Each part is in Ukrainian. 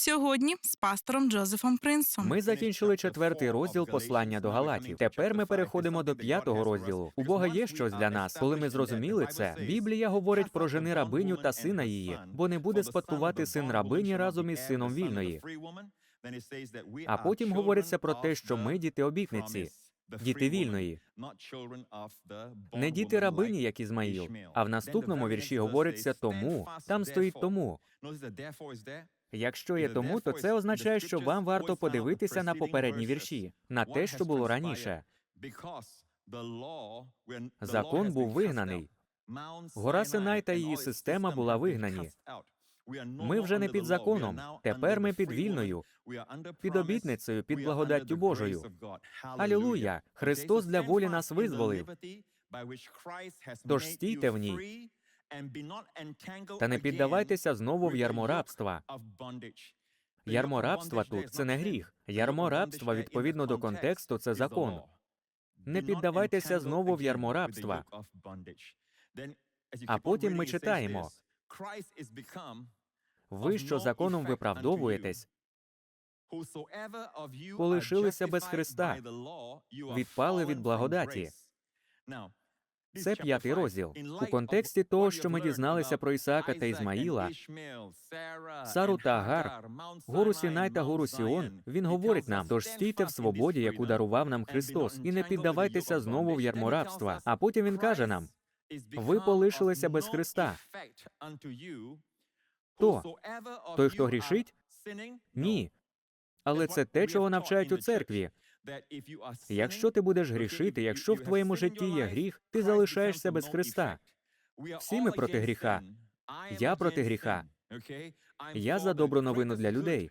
Сьогодні з пастором Джозефом Принсом. Ми закінчили четвертий розділ послання до Галатів. Тепер ми переходимо до п'ятого розділу. У Бога є щось для нас. Коли ми зрозуміли це, Біблія говорить про жени рабиню та сина її, бо не буде спадкувати син рабині разом із сином вільної. А потім говориться про те, що ми діти обітниці, діти вільної, не діти рабині, як Ізмаїл. А в наступному вірші говориться тому, там стоїть тому. Якщо є тому, то це означає, що вам варто подивитися на попередні вірші, на те, що було раніше. Закон був вигнаний. Гора Синай та її система була вигнані. Ми вже не під законом. Тепер ми під вільною, під обітницею, під благодаттю Божою. Алілуя! Христос для волі нас визволив. Тож стійте в ній Та не піддавайтеся знову в ярмо рабства. Ярмо рабства тут це не гріх. Ярмо рабства, відповідно до контексту, це закон. Не піддавайтеся знову в ярмо рабства. А потім ми читаємо. Ви, що законом виправдовуєтесь, полишилися без Христа, відпали від благодаті. Це п'ятий розділ. У контексті того, що ми дізналися про Ісаака та Ізмаїла, Сару та Агар, гору Сінай та гору Сіон, він говорить нам: тож стійте в свободі, яку дарував нам Христос, і не піддавайтеся знову в ярмо рабства. А потім він каже нам: ви полишилися без Христа. Хто? той, хто грішить? Ні. Але це те, чого навчають у церкві. Якщо ти будеш грішити, якщо в твоєму житті є гріх, ти залишаєшся без Христа. Всі ми проти гріха. Я проти гріха. Я за добру новину для людей.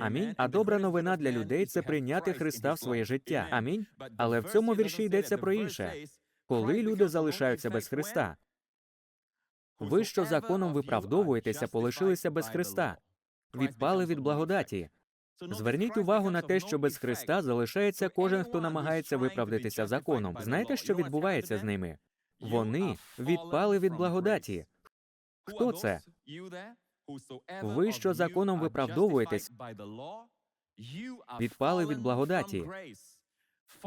Амінь. А добра новина для людей це прийняти Христа в своє життя. Амінь. Але в цьому вірші йдеться про інше. Коли люди залишаються без Христа, ви, що законом виправдовуєтеся, полишилися без Христа, відпали від благодаті. Зверніть увагу на те, що без Христа залишається кожен, хто намагається виправдатися законом. Знаєте, що відбувається з ними? Вони відпали від благодаті. Хто це? Ви, що законом виправдовуєтесь, відпали від благодаті.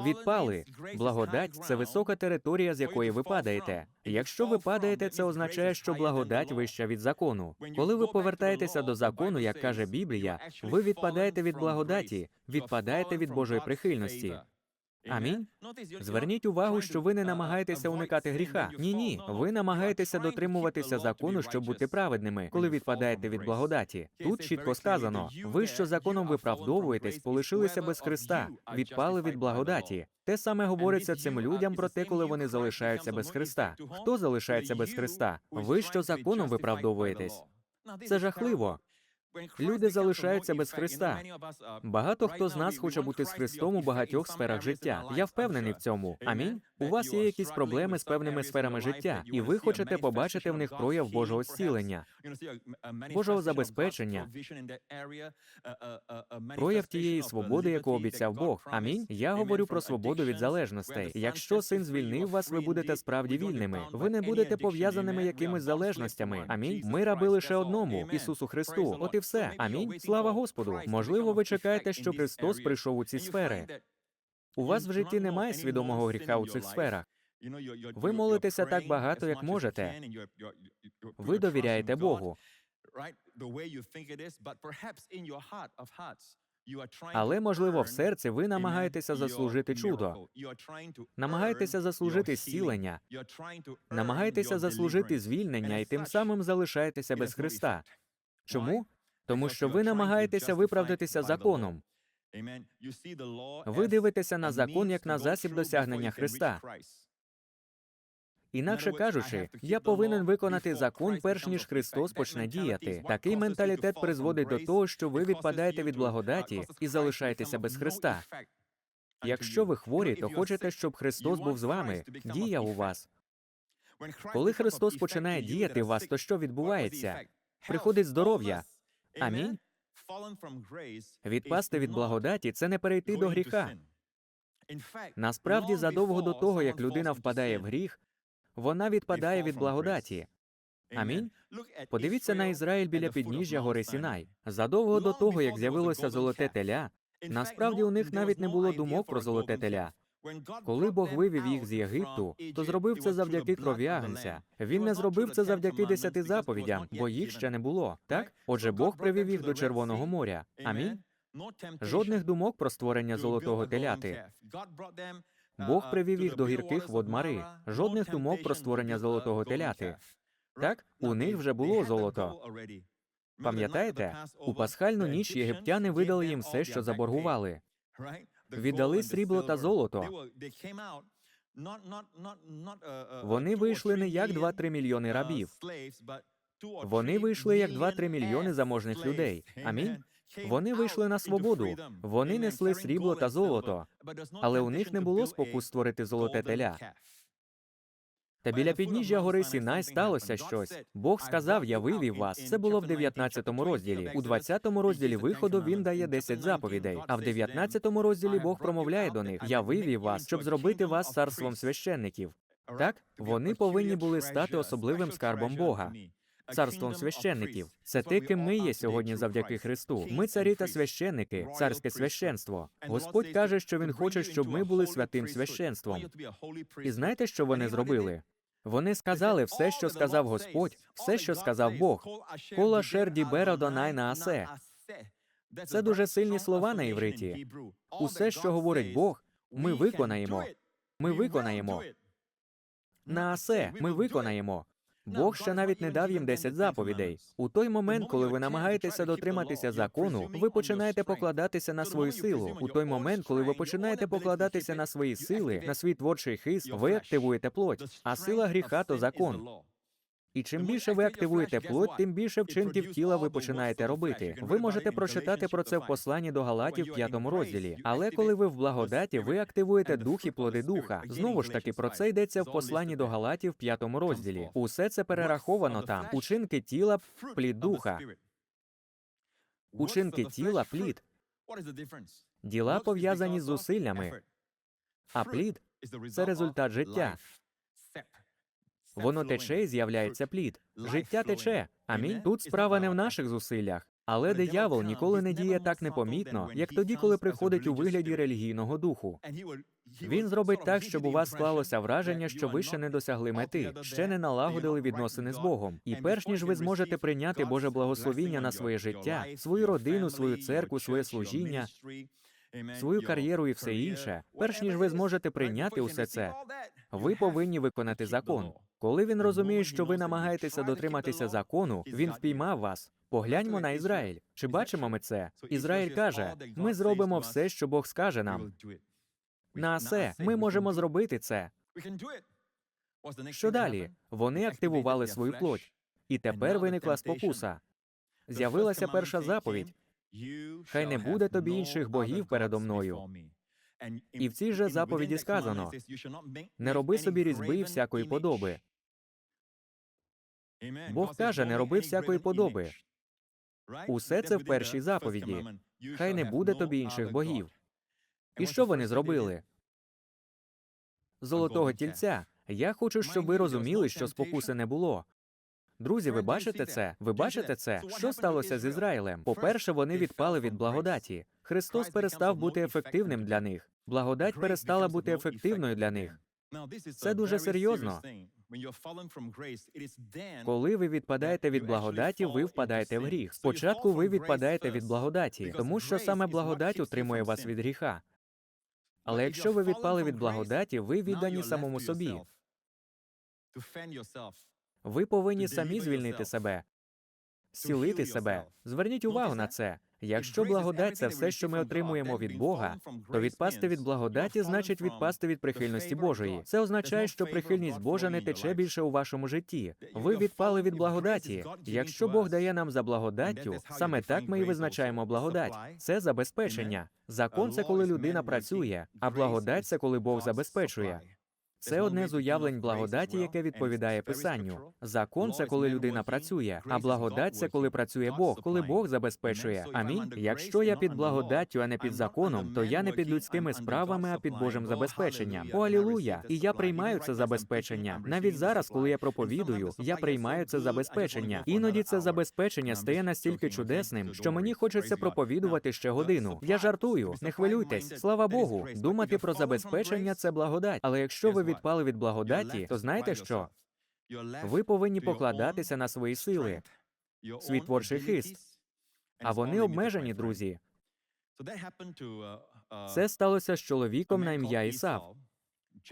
Відпали. Благодать це висока територія, з якої ви падаєте. Якщо ви падаєте, це означає, що благодать вища від закону. Коли ви повертаєтеся до закону, як каже Біблія, ви відпадаєте від благодаті, відпадаєте від Божої прихильності. Амінь. Зверніть увагу, що ви не намагаєтеся уникати гріха. Ні, ні. Ви намагаєтеся дотримуватися закону, щоб бути праведними, коли відпадаєте від благодаті. Тут чітко сказано: ви, що законом виправдовуєтесь, полишилися без Христа, відпали від благодаті. Те саме говориться цим людям про те, коли вони залишаються без Христа. Хто залишається без Христа? Ви, що законом виправдовуєтесь. Це жахливо. Люди залишаються без Христа. Багато хто з нас хоче бути з Христом у багатьох сферах життя. Я впевнений в цьому. Амінь. У вас є якісь проблеми з певними сферами життя, і ви хочете побачити в них прояв Божого зцілення, Божого забезпечення, прояв тієї свободи, яку обіцяв Бог. Амінь. Я говорю про свободу від залежностей. Якщо син звільнив вас, ви будете справді вільними. Ви не будете пов'язаними якимись залежностями. Амінь. Ми раби лише одному Ісусу Христу. От і все. Амінь. Слава Господу. Можливо, ви чекаєте, що Христос прийшов у ці сфери. У вас в житті немає свідомого гріха у цих сферах. Ви молитеся так багато, як можете. Ви довіряєте Богу. Але, можливо, в серці ви намагаєтеся заслужити чудо, намагаєтеся заслужити зцілення, намагаєтеся заслужити звільнення і тим самим залишаєтеся без Христа. Чому? Тому що ви намагаєтеся виправдатися законом. Ви дивитеся на закон як на засіб досягнення Христа. Інакше кажучи, я повинен виконати закон, перш ніж Христос почне діяти. Такий менталітет призводить до того, що ви відпадаєте від благодаті і залишаєтеся без Христа. Якщо ви хворі, то хочете, щоб Христос був з вами, діяв у вас. Коли Христос починає діяти в вас, то що відбувається? Приходить здоров'я. Амінь. Відпасти від благодаті це не перейти до гріха. Насправді, задовго до того, як людина впадає в гріх, вона відпадає від благодаті. Амінь. Подивіться на Ізраїль біля підніжжя гори Сінай. Задовго до того, як з'явилося золоте теля, насправді у них навіть не було думок про золоте теля. Коли Бог вивів їх з Єгипту, то зробив це завдяки крові агнця. Він не зробив це завдяки десяти заповідям, бо їх ще не було. Так, отже, Бог привів їх до Червоного моря. Амінь. Жодних думок про створення золотого теляти. Бог привів їх до гірких вод Мари. Жодних думок про створення золотого теляти. Так, у них вже було золото. Пам'ятаєте, у пасхальну ніч єгиптяни видали їм все, що заборгували. Віддали срібло та золото. Вони вийшли не як 2-3 мільйони рабів. Вони вийшли як 2-3 мільйони заможних людей. Амінь. Вони вийшли на свободу. Вони несли срібло та золото, але у них не було спокус створити золоте теля. Та біля підніжжя гори Сінай сталося щось. Бог сказав: Я вивів вас. Це було в 19 розділі. У 20 розділі виходу він дає 10 заповідей. А в 19 розділі Бог промовляє до них: Я вивів вас, щоб зробити вас царством священників. Так, вони повинні були стати особливим скарбом Бога. Царством священників це те, ким ми є сьогодні завдяки Христу. Ми царі та священники, царське священство. Господь каже, що він хоче, щоб ми були святим священством. І знаєте, що вони зробили? Вони сказали все, що сказав Господь, все, що сказав Бог. Кола шерді бера донай на асе. Це дуже сильні слова на івриті. Усе, що говорить Бог, ми виконаємо. Ми виконаємо. На асе ми виконаємо. Бог ще навіть не дав їм 10 заповідей. У той момент, коли ви намагаєтеся дотриматися закону, ви починаєте покладатися на свою силу. У той момент, коли ви починаєте покладатися на свої сили, на свій творчий хист, ви активуєте плоть, а сила гріха то закон. І чим більше ви активуєте плоть, тим більше вчинків тіла ви починаєте робити. Ви можете прочитати про це в посланні до Галатів в п'ятому розділі. Але коли ви в благодаті, ви активуєте дух і плоди духа. Знову ж таки, про це йдеться в посланні до Галатів в п'ятому розділі. Усе це перераховано там. Учинки тіла, плід духа. Учинки тіла, плід. Діла пов'язані з зусиллями, а плід це результат життя. Воно тече і з'являється плід. Життя тече. Амінь. Тут справа не в наших зусиллях. Але диявол ніколи не діє так непомітно, як тоді, коли приходить у вигляді релігійного духу. Він зробить так, щоб у вас склалося враження, що ви ще не досягли мети, ще не налагодили відносини з Богом. І перш ніж ви зможете прийняти Боже благословіння на своє життя, свою родину, свою церкву, своє служіння, свою кар'єру і все інше, перш ніж ви зможете прийняти усе це, ви повинні виконати закон. Коли він розуміє, що ви намагаєтеся дотриматися закону, він впіймав вас. Погляньмо на Ізраїль. Чи бачимо ми це? Ізраїль каже: ми зробимо все, що Бог скаже нам. На все ми можемо зробити це. Що далі? Вони активували свою плоть, і тепер виникла спокуса. З'явилася перша заповідь. Хай не буде тобі інших богів передо мною. І в цій же заповіді сказано: Не роби собі різьби і всякої подоби. Бог каже, не роби всякої подоби. Усе це в першій заповіді. Хай не буде тобі інших богів. І що вони зробили? Золотого тільця. Я хочу, щоб ви розуміли, що спокуси не було. Друзі, ви бачите це? Ви бачите це? Що сталося з Ізраїлем? По-перше, вони відпали від благодаті. Христос перестав бути ефективним для них. Благодать перестала бути ефективною для них. Це дуже серйозно. Коли ви відпадаєте від благодаті, ви впадаєте в гріх. Спочатку ви відпадаєте від благодаті, тому що саме благодать утримує вас від гріха. Але якщо ви відпали від благодаті, ви віддані самому собі. Ви повинні самі звільнити себе, зцілити себе. Зверніть увагу на це. Якщо благодать це все, що ми отримуємо від Бога, то відпасти від благодаті значить відпасти від прихильності Божої. Це означає, що прихильність Божа не тече більше у вашому житті. Ви відпали від благодаті. Якщо Бог дає нам за благодаттю, саме так ми і визначаємо благодать. Це забезпечення. Закон це коли людина працює, а благодать це коли Бог забезпечує. Це одне з уявлень благодаті, яке відповідає писанню. Закон це коли людина працює, а благодать це коли працює Бог, коли Бог забезпечує. Амінь. Якщо я під благодаттю, а не під законом, то я не під людськими справами, а під Божим забезпеченням. О, алілуя! І я приймаю це забезпечення. Навіть зараз, коли я проповідую, я приймаю це забезпечення. Іноді це забезпечення стає настільки чудесним, що мені хочеться проповідувати ще годину. Я жартую, не хвилюйтесь. Слава Богу, думати про забезпечення це благодать. Але якщо ви відпали від благодаті, то знаєте що? Ви повинні покладатися на свої сили, свій творчий хист. А вони обмежені, друзі. Це сталося з чоловіком на ім'я Ісав,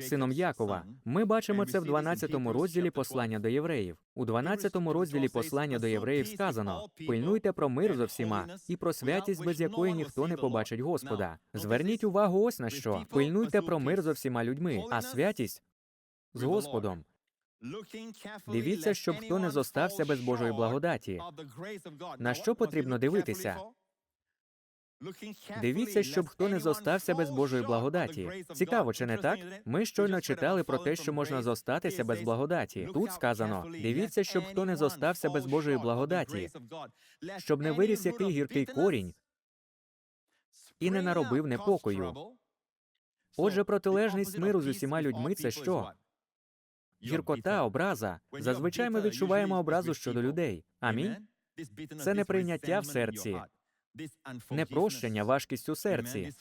сином Якова. Ми бачимо це в 12 розділі послання до євреїв. У 12 розділі послання до євреїв сказано: пильнуйте про мир зо всіма і про святість, без якої ніхто не побачить Господа. Зверніть увагу ось на що: пильнуйте про мир зо всіма людьми, а святість з Господом. Дивіться, щоб хто не зостався без Божої благодаті. На що потрібно дивитися? Дивіться, щоб хто не зостався без Божої благодаті. Цікаво, чи не так? Ми щойно читали про те, що можна зостатися без благодаті. Тут сказано: дивіться, щоб хто не зостався без Божої благодаті, щоб не виріс який гіркий корінь і не наробив непокою. Отже, протилежність миру з усіма людьми це що? Гіркота, образа. Зазвичай ми відчуваємо образу щодо людей. Амінь. Це неприйняття в серці, Непрощення, важкість у серці.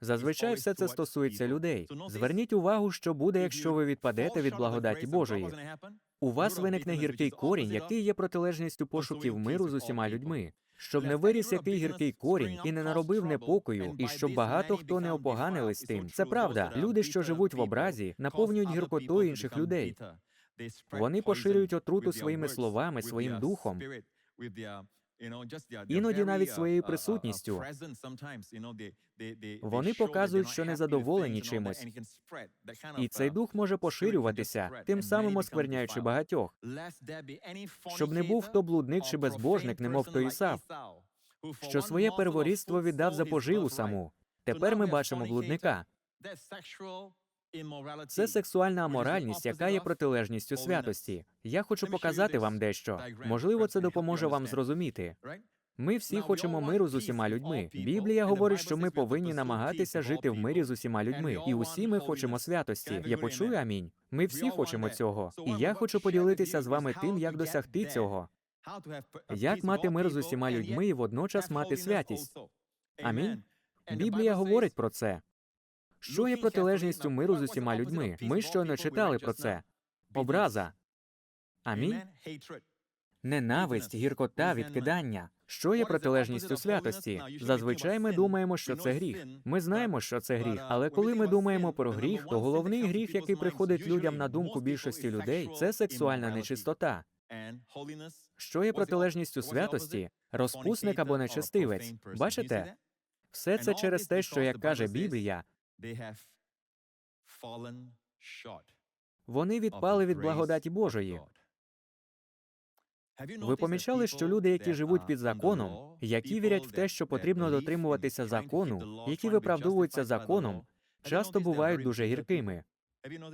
Зазвичай все це стосується людей. Зверніть увагу, що буде, якщо ви відпадете від благодаті Божої. У вас виникне гіркий корінь, який є протилежністю пошуків миру з усіма людьми. Щоб не виріс який гіркий корінь і не наробив непокою, і щоб багато хто не опоганились тим. Це правда. Люди, що живуть в образі, наповнюють гіркотою інших людей. Вони поширюють отруту своїми словами, своїм духом. Іноді навіть своєю присутністю. Вони показують, що незадоволені чимось. І цей дух може поширюватися, тим самим оскверняючи багатьох. щоб не був хто блудник чи безбожник, немов то Ісав, що своє перворідство віддав за поживу саму. Тепер ми бачимо блудника. Це сексуальна аморальність, яка є протилежністю святості. Я хочу показати вам дещо. Можливо, це допоможе вам зрозуміти. Ми всі хочемо миру з усіма людьми. Біблія говорить, що ми повинні намагатися жити в мирі з усіма людьми, і усі ми хочемо святості. Я почую амінь. Ми всі хочемо цього. І я хочу поділитися з вами тим, як досягти цього. Як мати мир з усіма людьми і водночас мати святість. Амінь. Біблія говорить про це. Що є протилежністю миру з усіма людьми? Ми щойно читали про це. Образа. Амінь. Ненависть, гіркота, відкидання. Що є протилежністю святості? Зазвичай ми думаємо, що це гріх. Ми знаємо, що це гріх, але коли ми думаємо про гріх, то головний гріх, який приходить людям на думку більшості людей, це сексуальна нечистота. Що є протилежністю святості? Розпусник або нечестивець. Бачите? Все це через те, що, як каже Біблія, вони відпали від благодаті Божої. Ви помічали, що люди, які живуть під законом, які вірять в те, що потрібно дотримуватися закону, які виправдовуються законом, часто бувають дуже гіркими.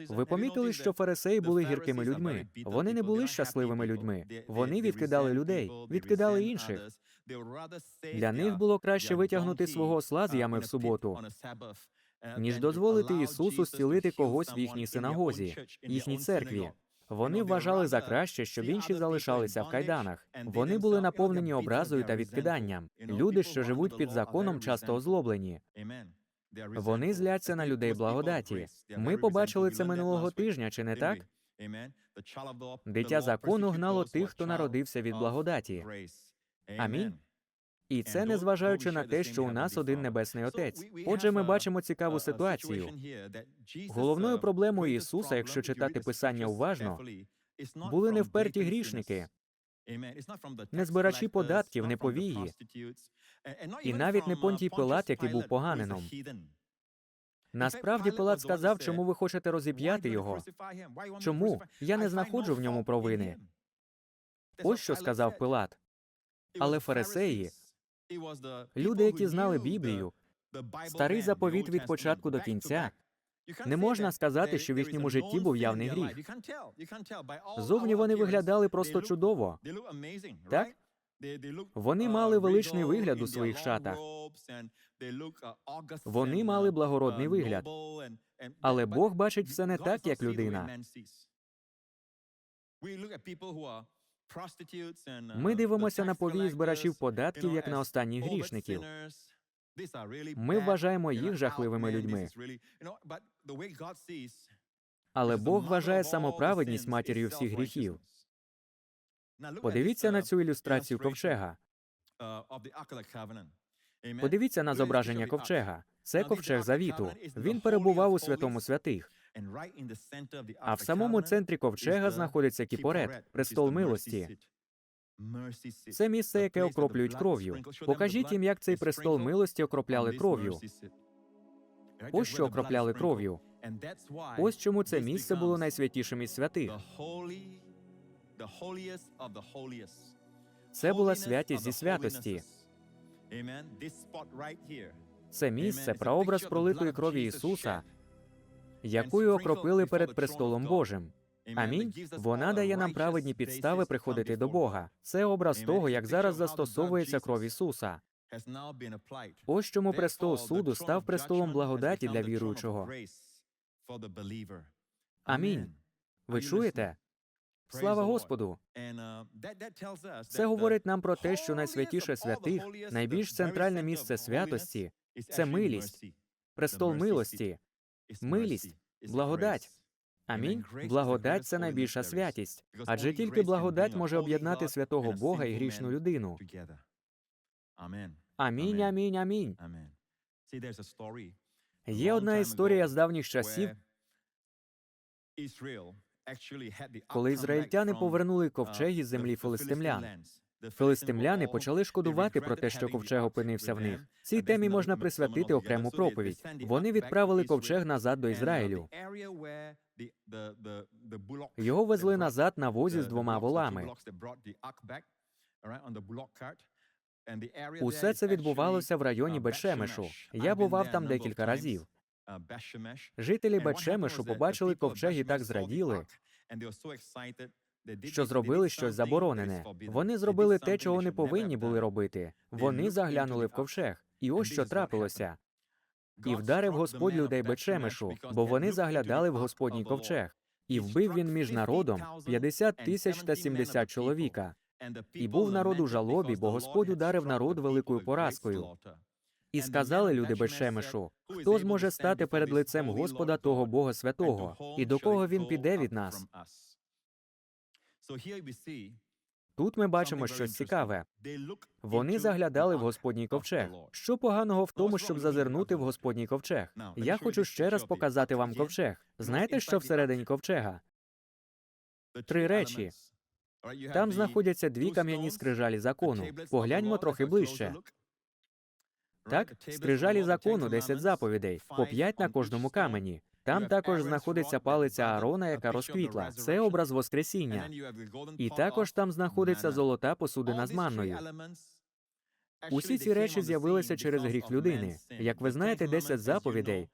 Ви помітили, що фарисеї були гіркими людьми. Вони не були щасливими людьми. Вони відкидали людей, відкидали інших. Для них було краще витягнути свого осла з ями в суботу, ніж дозволити Ісусу зцілити когось в їхній синагозі, їхній церкві. Вони вважали за краще, щоб інші залишалися в кайданах. Вони були наповнені образою та відкиданням. Люди, що живуть під законом, часто озлоблені. Вони зляться на людей благодаті. Ми побачили це минулого тижня, чи не так? Дитя закону гнало тих, хто народився від благодаті. Амінь. І це незважаючи на те, що у нас один небесний отець. Отже, ми бачимо цікаву ситуацію. Головною проблемою Ісуса, якщо читати писання уважно, були не вперті грішники, не збирачі податків, не повії, і навіть не Понтій Пилат, який був поганином. Насправді Пилат сказав, чому ви хочете розіп'яти його. Чому? Я не знаходжу в ньому провини. Ось що сказав Пилат. Але фарисеї, люди, які знали Біблію, старий заповіт від початку до кінця, Не можна сказати, що в їхньому житті був явний гріх. Зовні вони виглядали просто чудово. Так? Вони мали величний вигляд у своїх шатах. Вони мали благородний вигляд. Але Бог бачить все не так, як людина. Ми дивимося на повії збирачів податків як на останніх грішників. Ми вважаємо їх жахливими людьми. Але Бог вважає самоправедність матір'ю всіх гріхів. Подивіться на цю ілюстрацію ковчега. Подивіться на зображення ковчега. Це ковчег завіту. Він перебував у святому святих. А в самому центрі ковчега знаходиться кіпорет, престол милості. Це місце, яке окроплюють кров'ю. Покажіть їм, як цей престол милості окропляли кров'ю. Ось що окропляли кров'ю. Ось чому це місце було найсвятішим із святих. Це була святість зі святості. Це місце прообраз пролитої крові Ісуса, якою окропили перед престолом Божим. Амінь. Вона дає нам праведні підстави приходити до Бога. Це образ того, як зараз застосовується кров Ісуса. Ось чому престол суду став престолом благодаті для віруючого. Амінь. Ви чуєте? Слава Господу! Це говорить нам про те, що найсвятіше святих, найбільш центральне місце святості це милість, престол милості, милість, благодать. Амінь. Благодать це найбільша святість, адже тільки благодать може об'єднати святого Бога і грішну людину. Амінь, амінь, амінь. Є одна історія з давніх часів, коли ізраїльтяни повернули ковчег із землі филистимлян. Филистимляни почали шкодувати про те, що ковчег опинився в них. Цій темі можна присвятити окрему проповідь. Вони відправили ковчег назад до Ізраїлю. Його везли назад на возі з двома волами. Усе це відбувалося в районі Бетшемешу. Я бував там декілька разів. Жителі Бетшемешу побачили ковчег і так зраділи, що зробили щось заборонене. Вони зробили те, чого не повинні були робити. Вони заглянули в ковчег. І ось що трапилося. І вдарив Господь людей Бетшемешу, бо вони заглядали в Господній ковчег. І вбив він між народом 50 тисяч та 70 чоловіка. І був народ у жалобі, бо Господь ударив народ великою поразкою. І сказали люди Бетшемешу, хто зможе стати перед лицем Господа того Бога святого, і до кого він піде від нас? Тут ми бачимо щось цікаве. Вони заглядали в Господній ковчег. Що поганого в тому, щоб зазирнути в Господній ковчег? Я хочу ще раз показати вам ковчег. Знаєте, що всередині ковчега? Три речі. Там знаходяться дві кам'яні скрижалі закону. Погляньмо трохи ближче. Так, скрижалі закону 10 заповідей, по 5 на кожному камені. Там також знаходиться палиця Аарона, яка розквітла. Це образ Воскресіння. І також там знаходиться золота посудина з манною. Усі ці речі з'явилися через гріх людини. Як ви знаєте, 10 заповідей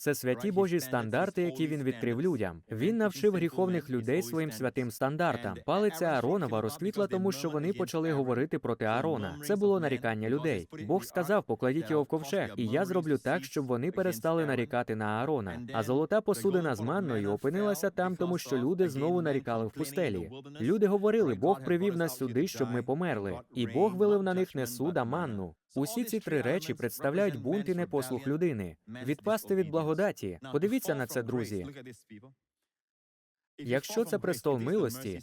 це святі Божі стандарти, які він відкрив людям. Він навчив гріховних людей своїм святим стандартам. Палиця Ааронова розквітла, тому що вони почали говорити проти Аарона. Це було нарікання людей. Бог сказав: покладіть його в ковчег, і я зроблю так, щоб вони перестали нарікати на Аарона. А золота посудина з манною опинилася там, тому що люди знову нарікали в пустелі. Люди говорили: Бог привів нас сюди, щоб ми померли, і Бог вилив на них не суд, а манну. Усі ці три речі представляють бунт і непослух людини. Відпасти від благодаті. Подивіться на це, друзі. Якщо це престол милості,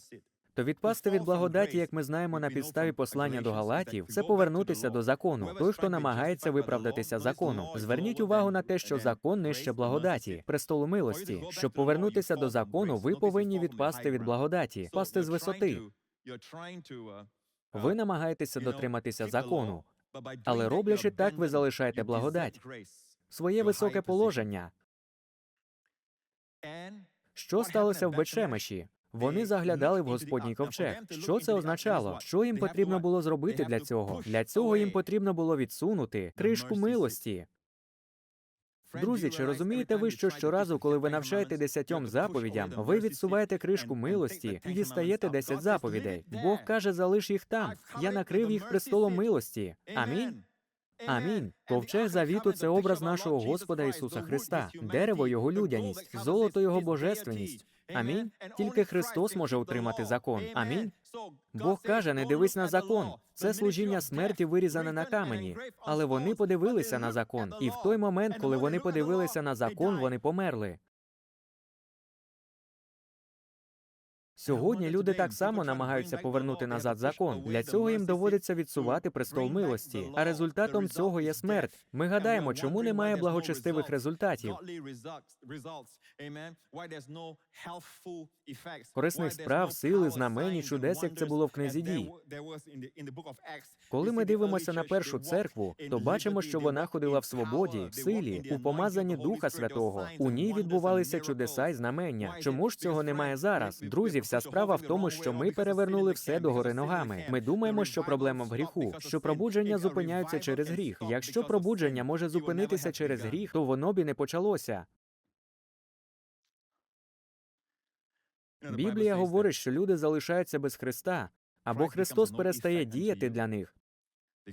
то відпасти від благодаті, як ми знаємо на підставі послання до Галатів, це повернутися до закону. Той, хто намагається виправдатися закону. Зверніть увагу на те, що закон нижче благодаті, престолу милості. Щоб повернутися до закону, ви повинні відпасти від благодаті, пасти з висоти. Ви намагаєтеся дотриматися закону, але роблячи так, ви залишаєте благодать, своє високе положення. Що сталося в Бетшемеші? Вони заглядали в Господній ковчег. Що це означало? Що їм потрібно було зробити для цього? Для цього їм потрібно було відсунути кришку милості. Друзі, чи розумієте ви, що щоразу, коли ви навчаєте десятьом заповідям, ви відсуваєте кришку милості і дістаєте десять заповідей? Бог каже, залиш їх там. Я накрив їх престолом милості. Амінь. Амінь. Ковчег завіту це образ нашого Господа Ісуса Христа, дерево Його людяність, золото Його божественність. Амінь. Тільки Христос може отримати закон. Амінь. Бог каже, не дивись на закон. Це служіння смерті вирізане на камені. Але вони подивилися на закон, і в той момент, коли вони подивилися на закон, вони померли. Сьогодні люди так само намагаються повернути назад закон. Для цього їм доводиться відсувати престол милості. А результатом цього є смерть. Ми гадаємо, чому немає благочестивих результатів. корисних справ, сили, знамень, і чудес, як це було в книзі дій. Коли ми дивимося на першу церкву, то бачимо, що вона ходила в свободі, в силі, у помазанні Духа Святого. У ній відбувалися чудеса і знамення. Чому ж цього немає зараз? Друзі, вся справа в тому, що ми перевернули все догори ногами. Ми думаємо, що проблема в гріху, що пробудження зупиняються через гріх. Якщо пробудження може зупинитися через гріх, то воно б і не почалося. Біблія говорить, що люди залишаються без Христа, або Христос перестає діяти для них,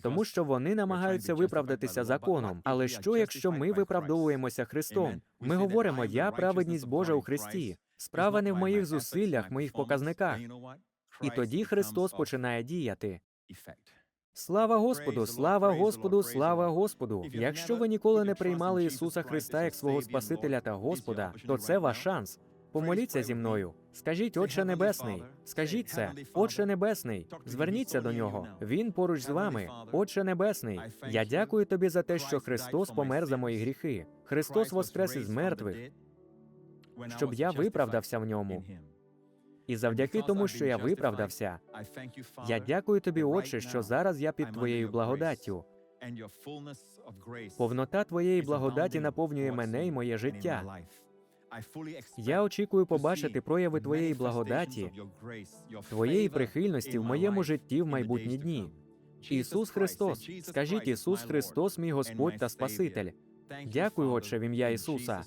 тому що вони намагаються виправдатися законом. Але що, якщо ми виправдовуємося Христом? Ми говоримо, я праведність Божа у Христі. Справа не в моїх зусиллях, моїх показниках. І тоді Христос починає діяти. Слава Господу, слава Господу, слава Господу! Якщо ви ніколи не приймали Ісуса Христа як свого Спасителя та Господа, то це ваш шанс. Помоліться зі мною. Скажіть, Отче Небесний, скажіть це, Отче Небесний, зверніться до нього. Він поруч з вами. Отче Небесний. Я дякую тобі за те, що Христос помер за мої гріхи. Христос воскрес із мертвих, щоб я виправдався в ньому. І завдяки тому, що я виправдався, я дякую тобі, Отче, що зараз я під твоєю благодаттю. Повнота твоєї благодаті наповнює мене і моє життя. Я очікую побачити прояви твоєї благодаті, твоєї прихильності в моєму житті в майбутні дні. Ісус Христос, скажіть Ісус Христос, мій Господь та Спаситель. Дякую, Отче, в ім'я Ісуса.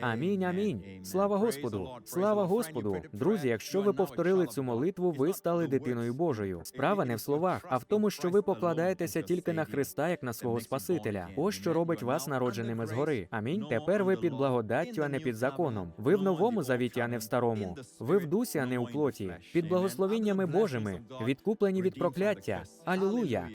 Амінь, амінь. Слава Господу! Слава Господу! Друзі, якщо ви повторили цю молитву, ви стали дитиною Божою. Справа не в словах, а в тому, що ви покладаєтеся тільки на Христа, як на свого Спасителя. Ось що робить вас народженими згори. Амінь. Тепер ви під благодаттю, а не під законом. Ви в новому завіті, а не в старому. Ви в дусі, а не у плоті. Під благословіннями Божими, відкуплені від прокляття. Алілуя!